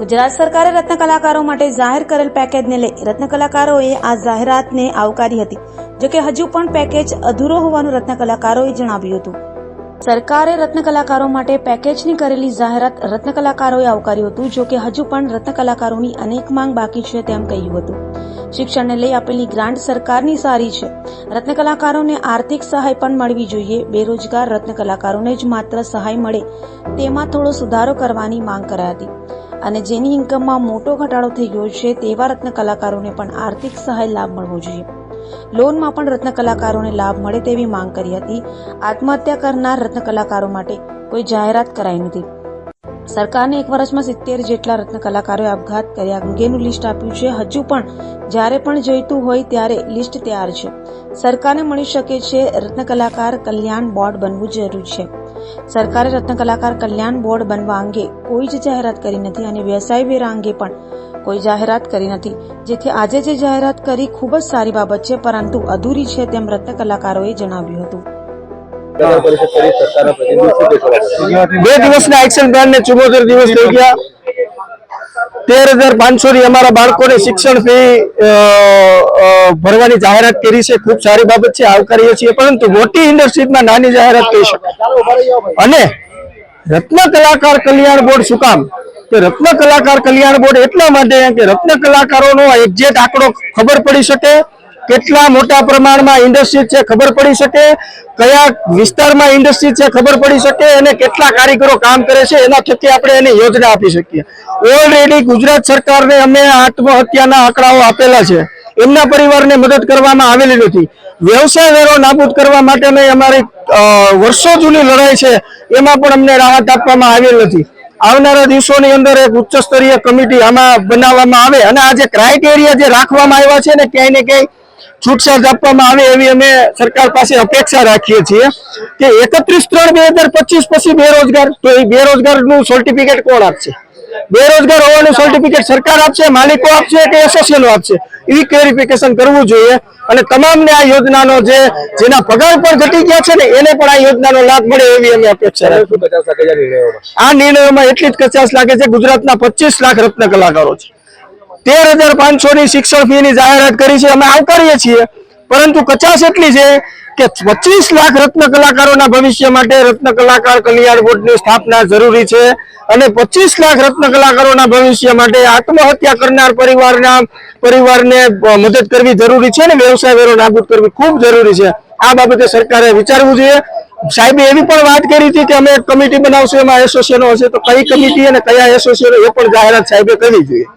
ગુજરાત સરકારે રત્ન કલાકારો માટે જાહેર કરેલ પેકેજને લઈ રત્ન કલાકારોએ આ જાહેરાતને આવકારી હતી જોકે હજુ પણ પેકેજ અધૂરો હોવાનું રત્ન કલાકારોએ જણાવ્યું હતું. સરકારે રત્ન કલાકારો માટે પેકેજની કરેલી જાહેરાત રત્ન કલાકારોએ આવકાર્યું હતું જોકે હજુ પણ રત્ન કલાકારોની અનેક માંગ બાકી છે તેમ કહ્યું હતું. શિક્ષણને લઈ આપેલી ગ્રાન્ટ સરકારની સારી છે. રત્ન કલાકારોને આર્થિક સહાય પણ મળવી જોઈએ. બેરોજગાર રત્ન કલાકારોને જ માત્ર સહાય મળે તેમાં થોડો સુધારો કરવાની માંગ કરાઈ હતી. અને જેની ઇન્કમમાં મોટો ઘટાડો થઈ ગયો છે, તેવા રત્ન કલાકારોને પણ આર્થિક સહાય લાભ મળવો જોઈએ. લોનમાં પણ રત્ન કલાકારોને લાભ મળે તેવી માંગ કરી હતી. આત્મહત્યા કરનાર રત્ન કલાકારો માટે કોઈ જાહેરાત કરાઈ નથી. સરકારને એક વર્ષમાં સિત્તેર જેટલા રત્ન કલાકારોએ આપઘાત કર્યા અંગેનું લિસ્ટ આપ્યું છે. હજુ પણ જ્યારે પણ જોઈતું હોય ત્યારે લિસ્ટ તૈયાર છે. સરકારને મળી શકે છે, રત્ન કલાકાર કલ્યાણ બોર્ડ બનવું જરૂરી છે. સરકારે રત્નકલાકાર કલ્યાણ બોર્ડ બનવા અંગે કોઈ જ જાહેરાત કરી નથી અને વ્યવસાય વેરા અંગે પણ કોઈ જાહેરાત કરી નથી જેથી આજે જે જાહેરાત કરી ખૂબ જ સારી બાબત છે, પરંતુ અધૂરી છે તેમ રત્ન કલાકારોએ જણાવ્યું હતું? બે દિવસના એક્શન પ્લાન ને ચુમોતેર દિવસ થઈ ગયા તેર હજાર પાંચસો ની અમારા બાળકોને શિક્ષણ ફી ભરવાની જાહેરાત કરી છે. ખૂબ સારી બાબત છે. આવકારીએ છીએ. પરંતુ મોટી ઇન્ડસ્ટ્રીઝમાં નાની જાહેરાત કહી અને રત્ન કલાકાર કલ્યાણ બોર્ડ શું કામ? કે રત્ન કલાકાર કલ્યાણ બોર્ડ એટલા માટે કે રત્ન કલાકારોનો એક્ઝેક્ટ આંકડો ખબર પડી શકે કેટલા મોટા પ્રમાણમાં ઇન્ડસ્ટ્રી છે ખબર પડી શકે? કયા વિસ્તારમાં ઇન્ડસ્ટ્રી છે ખબર પડી શકે? અને કેટલા કારીગરો કામ કરે છે? એના થકી આપણે એની યોજના આપી શકીએ. ઓલરેડી ગુજરાત સરકારને અમે આત્મહત્યાના આંકડાઓ આપેલા છે. એમના પરિવારને મદદ કરવામાં આવેલી નથી. વ્યવસાય વેરો નાબૂદ કરવા માટેની અમારી વર્ષો જૂની લડાઈ છે. એમાં પણ અમને રાહત આપવામાં આવેલ નથી. આવનારા દિવસોની અંદર એક ઉચ્ચ સ્તરીય કમિટી આમાં બનાવવામાં આવે. અને આ જે ક્રાઇટેરિયા જે રાખવામાં આવ્યા છે ને ક્યાંય ને ક્યાંય છૂટછાટ આપવામાં આવે એવી અમે સરકાર પાસે અપેક્ષા રાખીએ છીએ કે એકત્રીસ ત્રણ બે હજાર પચીસ પછી બેરોજગાર તો એ બેરોજગારનું સર્ટિફિકેટ કોણ આપશે? બેરોજગાર હોવાનું સર્ટિફિકેટ સરકાર આપશે માલિકો આપશે કે એસોસિએશનો આપશે? એવી ક્લેરિફિકેશન કરવું જોઈએ. અને તમામને આ યોજનાનો જે જેના પગાર પણ ઘટી ગયા છે ને એને પણ આ યોજનાનો લાભ મળે એવી અમે અપેક્ષા રાખીએ આ નિર્ણયોમાં? એટલી જ કચાશ લાગે છે ગુજરાતના પચીસ લાખ રત્ન કલાકારો છે. તેર હજાર પાંચસો ની શિક્ષણ ફી ની જાહેરાત કરી છે, અમે આવકારીએ છીએ. પરંતુ કચાશ એટલી છે કે પચીસ લાખ રત્ન કલાકારોના ભવિષ્ય માટે રત્ન કલાકાર કલ્યાણ બોર્ડની સ્થાપના જરૂરી છે અને પચીસ લાખ રત્ન કલાકારોના ભવિષ્ય માટે આત્મહત્યા કરનાર પરિવારના, પરિવારને મદદ કરવી જરૂરી છે અને વ્યવસાય વેરો નાબૂદ કરવી ખૂબ જરૂરી છે. આ બાબતે સરકારે વિચારવું જોઈએ. સાહેબે, એવી પણ વાત કરી હતી કે અમે કમિટી બનાવશું, એમાં એસોસિએશનો હશે, તો કઈ કમિટી અને કયા એસોસિએશનો એ પણ જાહેરાત સાહેબે કરવી જોઈએ.